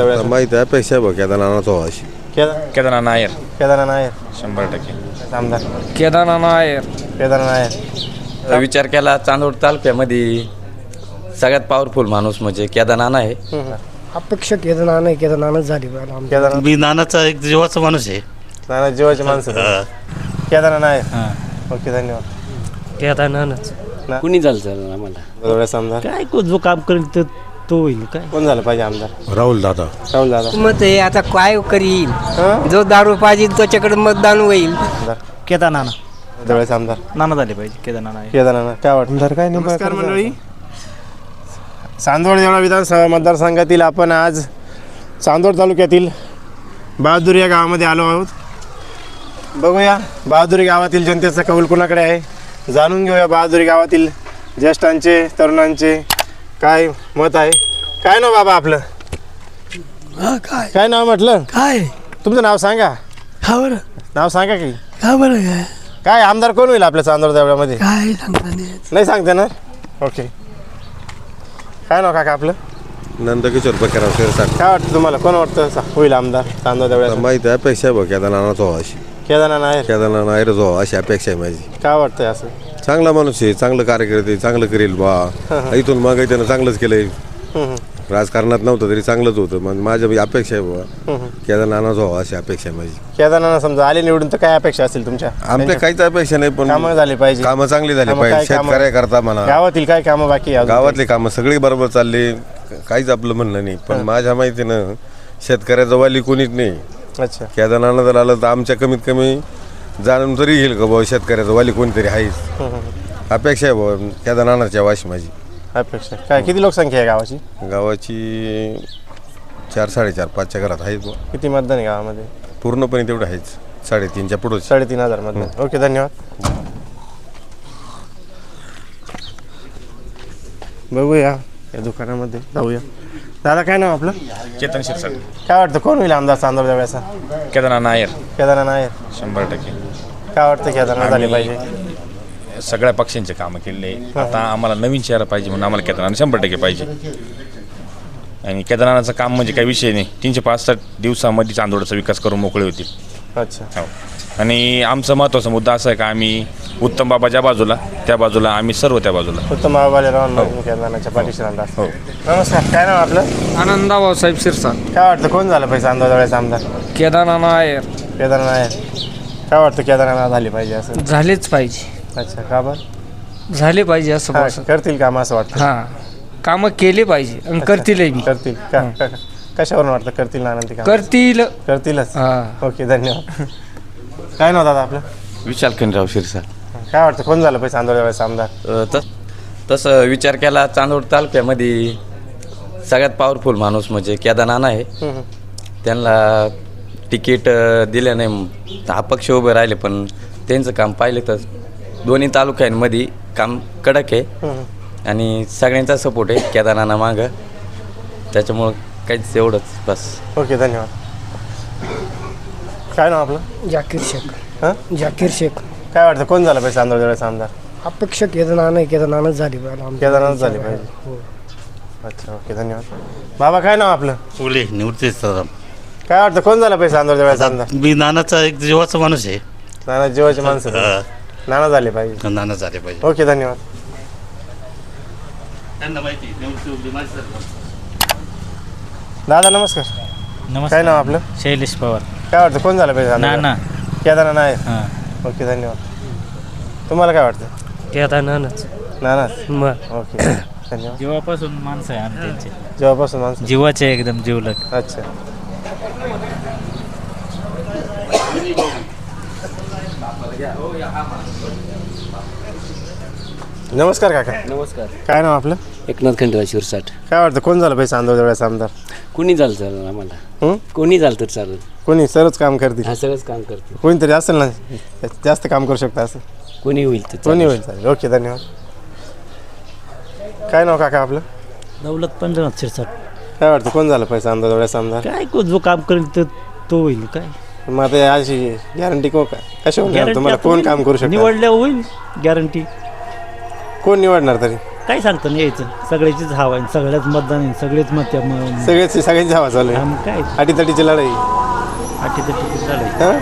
माहिती आहे अपेक्षा आहे बघ केदारनाथ अशी. केदार केदारनाथ नायर. केदारनाथ नायर. शंभर टक्के. आमदार. केदारनाथ नायर. केदारनाथ नायर. विचार केला चांदोड तालुक्यामध्ये सगळ्यात पॉवरफुल माणूस म्हणजे केदारनाथ आहे. अपेक्षा केदारनाथ नाही केदारनाथ झाली आमची. केदारनाथ मी नानाचा एक जीवाचा माणूस आहे. नाना जीवाची माणसं केदारनाथ नायर. ओके धन्यवाद. केदारनाथच. कुणी झालं सर आम्हाला? आमदार. काय को- जो काम करेल ते तो होईल काय? कोण झालं पाहिजे आमदार? राहुल दादा. राहुल दादा. मत आहे आता काय करील हं? जो दारू पाहिजे त्याच्याकडे मतदान होईल. आमदार. केदारनाथ दवळ्याचा आमदार. नाना झाले पाहिजे केदारनाथ केदारनाथ काय वाटतं? काय नमस्कार मंडळी. चांदवड देवळा विधानसभा मतदारसंघातील आपण आज चांदवड तालुक्यातील बहादूर या गावामध्ये आलो आहोत. बघूया बहादुरी गावातील जनतेचा कौल कोणाकडे आहे? जाणून घेऊया बहादुरी गावातील ज्येष्ठांचे तरुणांचे काय मत आहे? काय नाव बाबा आपलं? काय? काय नाव म्हटलं? काय? तुमचं नाव सांगा. हा बरं. नाव सांगा की. का बरं काय? काय आमदार कोण होईल आपल्या चांदवड देवळामध्ये? काय सांगता नाही येत. नाही सांगते ना? ओके काय नाव काका आपलं? नंदकिशोर बकेराव शिरसाट. काय वाटतं तुम्हाला? कोण वाटतं सा- होईल आमदार चांदवड देवळाचा? माहिती आहे अपेक्षा आहे बघ केदारनाथ व्हावा अशी. केदारनाथ नायर केदारनाथ नाहीरच व्हावा अशी अपेक्षा आहे माझी. काय वाटतंय असं? चांगला माणूस आहे चांगलं कार्यकर्ते चांगलं करेल बा. इथून मग त्यानं चांगलंच केलंय. राजकारणात नव्हतं तरी चांगलंच होतं. मग माझ्या बी अपेक्षा आहे बाबा हम्म. केदारनाथ व्हावा अशी अपेक्षा आहे माझी. केदारनाथ समजा आले निवडून तर काय अपेक्षा असतील तुमच्या? आमच्या काहीच अपेक्षा नाही पण कामं झाली पाहिजे. कामं चांगली झाली कामं पाहिजे. काय कामं? शेतकऱ्याकरता म्हणा. गावातील काय कामं बाकी आहे अजून? गावातले कामं सगळी बरोबर चालले. काहीच आपलं म्हणणं नाही. पण माझ्या माहितीनं शेतकऱ्याचं वाली कोणीच नाही. अच्छा. केदारनाथ जर आलं तर आमच्या कमीत कमी जाणून तरी घेईल का बाबा शेतकऱ्याचं? वाली कोणीतरी आहेच. अपेक्षा आहे बाबा केदारनाथच्या वाशी माझी. अपेक्षा काय किती लोकसंख्या आहे गावाची? गावाची चार साडेचार पाचच्या घरात आहेत बुवा. किती मतदान आहे गावामध्ये? पूर्णपणे तेवढं आहेच. साडेतीनच्या पुढं साडेतीन हजार मतदान. ओके धन्यवाद. बघूया या दुकानामध्ये जाऊया. दादा काय नाव आपलं? चेतन शिरसाट. काय वाटतं कोण होईल आमदार चांदोर देवळाचा केदारनाथ नायर. केदारनाथ नायर. शंभर टक्के. काय वाटतं केदारनाथ झाले आम्ही- पाहिजे? सगळ्या पक्षांचे कामं केलेले आता आम्हाला नवीन चेहरा पाहिजे म्हणून आम्हाला केदारनाथ शंभर टक्के पाहिजे. आणि केदारनाथचं काम म्हणजे काही विषय नाही. तीनशे पासष्ट दिवसामध्ये चांदोडचा विकास करून मोकळे होतील. अच्छा. हो. आणि आमचा महत्त्वाचा मुद्दा असा आहे का आम्ही उत्तम बाबा ज्या बाजूला त्या बाजूला आम्ही सर्व त्या बाजूला. उत्तम बाबाले राहून केदारनाथच्या पाठीशी राहणार हो. नमस्कार काय नाव आपलं? आनंदा भाऊसाहेब शिरसाट. काय वाटतं कोण झालं पाहिजे आमदार? केदारनाथ नायर. केदारनाथ नायर. काय वाटतं केदारनाथ झाली पाहिजे असं? झालेच पाहिजे. अच्छा का बरं? झाले पाहिजे असं हा, बस करतील काम असं वाटतं. हा कामं केले पाहिजे आणि करतीलही बी. करतील का? का- कशावरून वाटतं करतील ना आनंदी काम? करतील. करतीलच. हा. ओके धन्यवाद. काय नाव दादा आपलं? विशाल खंडराव शिरसा. काय वाटतं कोण झालं पाहिजे चांदोर देवळाचा आमदार? अ, तस तसं विचार केला चांदोड तालुक्यामध्ये सगळ्यात पॉवरफुल माणूस म्हणजे केदारनाथ आहे. हम्म, त्यांना तिकीट अ, दिलं नाही. अपक्ष उभे राहिले पण त्यांचं काम पाहिलं तर दोन्ही तालुक्यांमध्ये काम कडक आहे. आणि सगळ्यांचा सपोर्ट आहे केदारनाथ मागं. त्याच्यामुळं काहीच एवढंच बस. ओके धन्यवाद. काय नाव आपलं? जाकीर शेख. हां? जाकीर शेख. काय वाटतं कोण झालं पाहिजे चांदोर देवळाचा आमदार? अपेक्षा केदारनाथ नाही केदारनाथ झाली पाहिजे. आमची. केदारनाथ झाली पाहिजे. हो. अच्छा ओके धन्यवाद. बाबा काय नाव आपलं? फुले निवृत्ती सदाम. काय वाटतं कोण झालं पाहिजे चांदोर देवळाचा आमदार? मी नानाचा एक जीवाचा माणूस आहे. नाना जीवाची माणसं. हा. नाना झाले पाहिजे. नाना झाले पाहिजे. ओके धन्यवाद. त्यांना माहिती दादा नमस्कार. काय नाव आपलं? शैलेश पवार. काय वाटतं कोण झालं पाहिजे नाना. देवळात? केदारनाथ नायर हां. ओके धन्यवाद. तुम्हाला काय वाटतं? केदारनाथच नाना मग ओके धन्यवाद. जीवापासून माणसं आहे आम्ही त्यांचे. जेव्हापासून माणसं जीवाचे एकदम जीवलग. अच्छा. नमस्कार काका. नमस्कार. काय नाव आपलं? एकनाथ खंडराव शिरसाट. काय वाटतं कोण झालं पाहिजे चांदोर देवळाचा आमदार? कोणी झालं चालेल आम्हाला? हं? कोणी झालं तर चालेल? कोणी? सरच काम करतील. हा सगळंच काम करते कोणीतरी असेल ना जास्त काम करू शकता असं. कोणी होईल तर कोणी होईल चालेल. ओके धन्यवाद. काय नाव काका आपलं? दौलत पंजनाथ शिरसाट. काय वाटतं कोण झालं पाहिजे आमदार देवळाचा आमदार काय को- जो काम करेल ते तो होईल काय? मग आता अशी गॅरंटी को का कशा तुम्हाला कोण काम करू शकतो निवडल्या होईल गॅरंटी कोण निवडणार तरी? काय सांगतं नाही यायचं? सगळ्याचीच हवा आहे सगळ्याच मतदान आहे सगळेच मत त्या म- सगळेच सगळ्यांची हवा चालू आहे. काय? अटीतटीची लढाई. अटीतटीची चालू हा?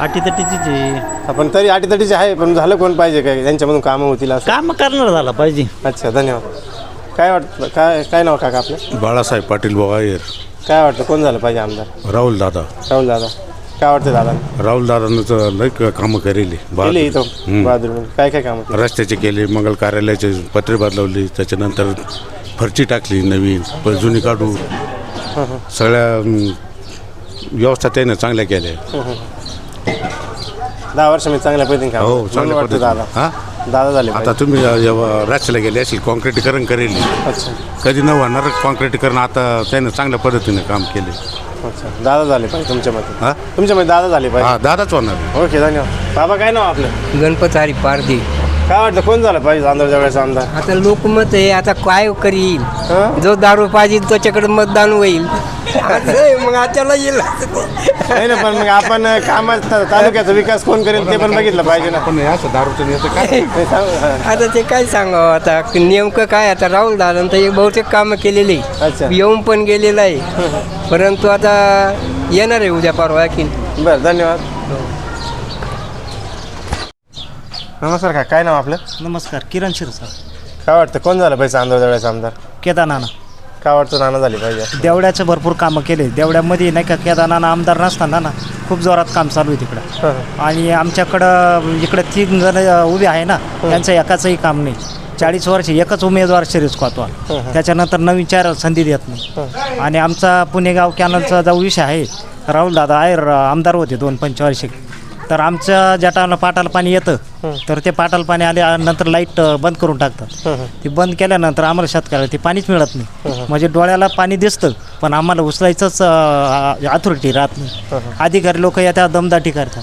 अटीतटीचीच आहे. आपण तरी अटीतटीची आहे पण झालं कोण पाहिजे? काय? त्यांच्यामधून कामं होतील असं. काम करणार झाला पाहिजे. अच्छा धन्यवाद. काय वाटतं? काय काय नाव काका आपलं? बाळासाहेब पाटील बोवायर काय वाटतं? कोण झालं पाहिजे आमदार? राहुल दादा. राहुल दादा. काय वाटतं दादा? राहुल दादानं तर लय क- कामं करेली केले इथं? हम्म. बहादूर. काय काय कामं? रस्त्याचे केले मंगल कार्यालयाचे पत्रे बदलवली त्याच्यानंतर फरची टाकली नवीन प- जुनी काढू. सगळ्या अं, व्यवस्था त्याने चांगल्या केल्या. दहा वर्ष मी चांगल्या पद्धतीने काम हो चांगल्या वाटतं दादा. हा? दादा झाले आता. तुम्ही जेव्हा गेले असेल कॉन्क्रीटीकरण करेल. अच्छा. कधी न होणार कॉन्क्रीटीकरण आता त्याने चांगल्या पद्धतीने काम केले. अच्छा. दादा झाले पाहिजे तुमच्या मते. हा? तुमच्या मते दादा झाले पाहिजे. हा दादाच होणार ओके धन्यवाद. बाबा काय नाव आपलं? गणपत हरी पारदी काय वाटतं कोण झालं पाहिजे आंध्र वेळेचा आमदार? आता लोकमत आहे आता काय करील? हं? जो दारू पाहिजे त्याच्याकडे मतदान होईल. असं आहे, मग आताला येईल नाही ना पण मग आपण कामात ता- तालुक्याचा विकास कोण करेल ते पण बघितलं पाहिजे ना. पण हे असं दारूचं नेतं काय सांग. आता ते काय सांगावं आता? नेमकं काय आता? राहुल दादा तर एक बहुतेक कामं केलेली. अच्छा. येऊन पण गेलेलं आहे. परंतु आता येणार आहे उद्या परवा की बरं धन्यवाद. नमस्कार का काय नाव आपलं? नमस्कार किरण शिरसाट काय वाटतं कोण झालं पाहिजे वेळेचा आमदार? केदारनाना काय वाटतं नाना झाली पाहिजे. देवड्याचं भरपूर कामं केले. देवड्यामध्ये नाही का केदारनाना आमदार नसताना ना खूप जोरात काम चालू आहे तिकडं. आणि आमच्याकडं इकडं तीन जण उभे आहे ना त्यांचं एकाचंही काम नाही. चाळीस वर्ष एकच उमेदवार शिरीष खोतवा त्याच्यानंतर नवीन चार संधी देत नाही. आणि आमचा पुणेगाव कॅनलचा जो विषय आहे राहुल दादा आहे आमदार होते दोन पंचवार्षिक. तर आमच्या ज्या टायमाला पाटाला पाणी येतं. तर ते पाटाला पाणी आल्यानंतर लाइट बंद करून टाकतात. ती बंद केल्यानंतर आम्हाला शेतकऱ्याला ते पाणीच मिळत नाही. म्हणजे डोळ्याला पाणी दिसतं पण आम्हाला उचलायचंच अथॉरिटी राहत नाही. अधिकारी लोक येतात दमदाटी करतात.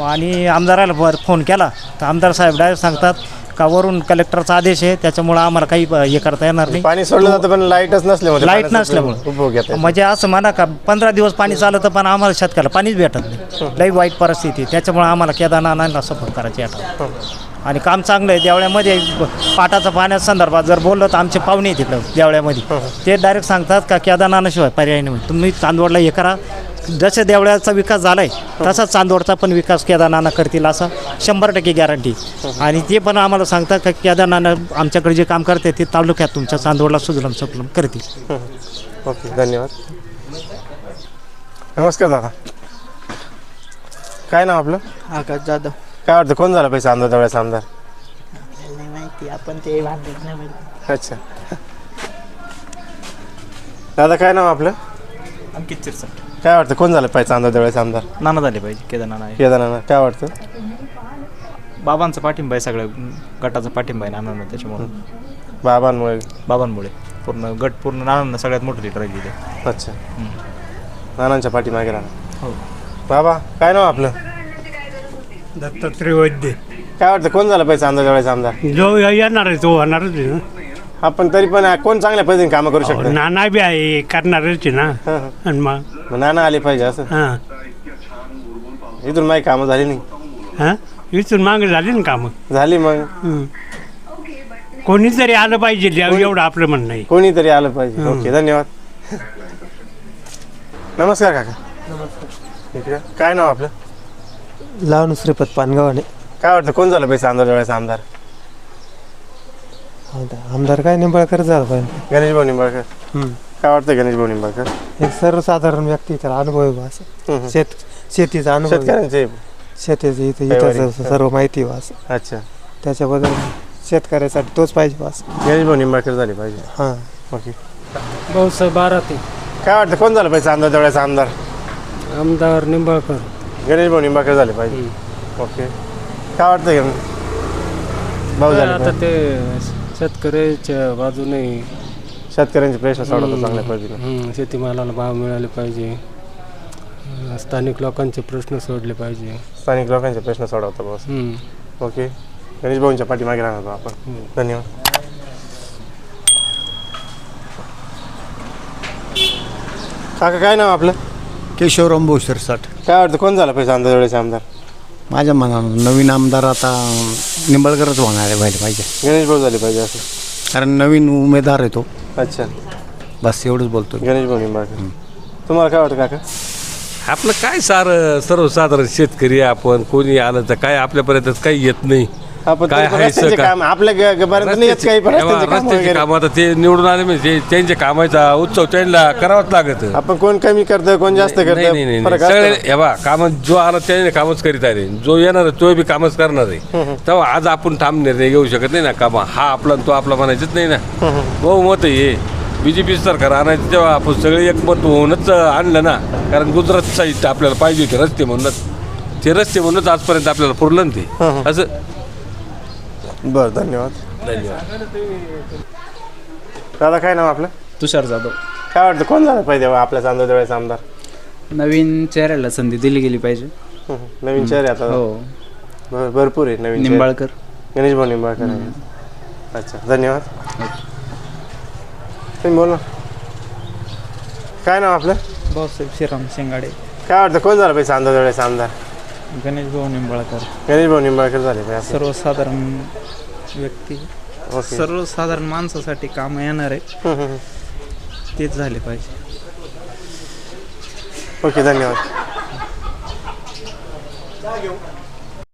आणि आमदाराला फोन केला तर आमदार साहेब डायरेक्ट सांगतात का वरून कलेक्टरचा आदेश आहे त्याच्यामुळं आम्हाला काही हे करता येणार नाही. पाणी सोडलं जातं पण लाईटच नसल्यामुळे लाइट नसल्यामुळं. उपभोग म्हणजे असं म्हणा का पंधरा दिवस पाणी चालतं पण आम्हाला शेतकऱ्याला पाणीच भेटत नाही. लई वाईट परिस्थिती आहे. त्याच्यामुळे आम्हाला केदारनाथांना सपोर्ट करायची आता. आणि काम चांगलं आहे देवळ्यामध्ये पाटाचा पाण्याच्या संदर्भात जर बोललं तर आमचे पाहुणे तिकडं देवळ्यामध्ये. ते डायरेक्ट सांगतात का केदारनाथाशिवाय पर्याय नाही. तुम्ही चांदवडला हे करा जसे देवळ्याचा विकास झाला आहे तसाच चांदवडचा पण विकास केदारनाथ करतील असं शंभर टक्के गॅरंटी आणि ते पण आम्हाला सांगतात का केदारनाथ आमच्याकडे जे काम करते ते तालुक्यात तुमच्या चांदवडला सुजलम सुफलम करतील. ओके धन्यवाद. नमस्कार दादा. काय नाव आपलं? आकाश जाधव. काय वाटतं कोण झालं पाहिजे आंध्र वेळेचा आमदार? नाही माहिती आपण ते भांडत नाही माहिती. अच्छा. दादा काय नाव आपलं? अंकित चिरसाट. काय वाटतं कोण झालं पाहिजे चांदोर देवळाचा आमदार? नाना झाले पाहिजे केदारनाथ आहे. काय वाटतं? बाबांचा पाठिंबा आहे सगळ्या गटाचा पाठिंबा आहे नानांना त्याच्यामुळे. बाबांमुळे. बाबांमुळे. पूर्ण गट पूर्ण नानांना सगळ्यात मोठं लीडर राहिली ते अच्छा. नानांच्या पाठीमागे राहणार. हो. बाबा काय नाव आपलं? दत्तात्रय वैद्य. काय वाटतं कोण झालं पाहिजे चांदोर देवळाचा आमदार? जो येणार आहे तो होणारच आहे ना. आपण तरी पण कोण चांगल्या पद्धतीने कामं करू शकतो? नाना बी आहे करणारच आहे ना. हां, हां. आणि मग? मग नाना आले पाहिजे असं? हां. इथून माझी कामं झाली नाही. हां? इथून मागे झाली ना कामं? झाली मग. हं. कोणीतरी आलं पाहिजे एव- एवढं आपलं म्हणणं आहे. कोणीतरी आलं पाहिजे. ओके धन्यवाद. नमस्कार काका. इकडे. या. काय नाव आपलं? लावून श्रीपत पानगावाने काय वाटतं कोण झालं पाहिजे चांदोर देवळाचा आमदार? आमदार काय निंबाळकर झाला पाहिजे गणेश भाऊ निंबाळकर. हं. काय वाटतं गणेश भाऊ निंबाळकर? एक सर्वसाधारण व्यक्ती त्याला अनुभव आहे बा असं. हं, हं. शेत शेतीचा अनुभव आहे. शेतकऱ्यांचे शेतीचं इथं. इथं सर्व माहिती आहे बा असं. अच्छा. त्याच्याबद्दल शेतकऱ्यासाठी तोच पाहिजे बा असं. गणेश भाऊ निंबाळकर झाले पाहिजे. हां. ओके. भाऊसाहेब बारा ते काय वाटतं कोण झालं पाहिजे चांदोर देवळाचा आमदार? आमदार निंबाळकर. गणेश भाऊ निंबाळकर झाले पाहिजे. ओके. काय वाटतं गण- भाऊ झाले पाहिजे. ते शेतकऱ्याच्या बाजूने शेतकऱ्यांचे प्रश्न सोडवतात चांगल्या पद्धतीने शेतीमालाला भाव मिळाले पाहिजे. स्थानिक लोकांचे प्रश्न सोडले पाहिजे. स्थानिक लोकांचे प्रश्न सोडवतात बस ओके. गणेश भाऊंच्या पाठीमागे राहणार आहोत आपण. धन्यवाद. काका काय नाव आपलं? केशवराम भोसरसाट काय वाटतं कोण झालं पाहिजे आंध्रदेवळ्याचे आमदार? माझ्या मनानं नवीन आमदार आता निंबाळकरच होणार आहे व्हायला पाहिजे. गणेश भाऊ झाले पाहिजे असं. कारण नवीन उमेदवार आहे तो. अच्छा. बस एवढंच बोलतो गणेश भाऊ निंबाळकर. तुम्हाला काय वाटतं काका? आपलं काय सार सर्वसाधारण शेतकरी आपण कोणी आलं तर काय आपल्यापर्यंत काही येत नाही. आपण काय आहे रस्त्याचे? काम आपल्या ग- ग- पर्यंत नाही येत काही पण रस्त्याची रस्त्याचे कामं रस्त्याची वगैरे. कामं आता ते निवडून आले म्हणजे ते- त्यांच्या कामाचा उत्सव त्यांना करावाच लागत. आपण कोण कमी करतं कोण जास्त नाही नाही करतं नाही फरक सगळे असतो. ना. हे बा काम जो आला त्याने कामच करीत आहे. जो येणार आहे तो बी कामच करणार आहे. तेव्हा आज आपण ठाम निर्णय घेऊ शकत नाही ना कामा. हा आपला आणि तो आपला म्हणायचंच नाही ना. बहुमत आहे हे. बीजेपी सरकार आणायचं तेव्हा आपण सगळे एकमत होऊनच आणलं ना. कारण गुजरात साईड आपल्याला पाहिजे होते रस्ते म्हणूनच. ते रस्ते म्हणूनच आजपर्यंत आपल्याला पुरलं ना ते. असं बरं धन्यवाद. धन्यवाद. दादा काय नाव आपलं? तुषार जाधव. काय वाटतं कोण झालं पाहिजे आपल्या चांदोदेवाचा आमदार? नवीन चेहऱ्याला संधी दिली गेली पाहिजे. हम्म. नवीन चेहरे आता. हो. भर- भरपूर आहे नवीन चेहरे. निंबाळकर. गणेश भाऊ निंबाळकर. अच्छा धन्यवाद. तुम्ही बोल. ना काय नाव आपलं? भाऊसाहेब श्रीराम शेंगाडे. काय वाटतं कोण झालं पाहिजे चांदोदेवाचा आमदार? गणेश भाऊ निंबाळकर. गणेश भाऊ निंबाळकर झाले पाहिजे. असं. सर्वसाधारण व्यक्ती. ओके. सर्वसाधारण माणसासाठी काम येणार आहे हम्म, हम्म. तेच झाले पाहिजे. ओके धन्यवाद.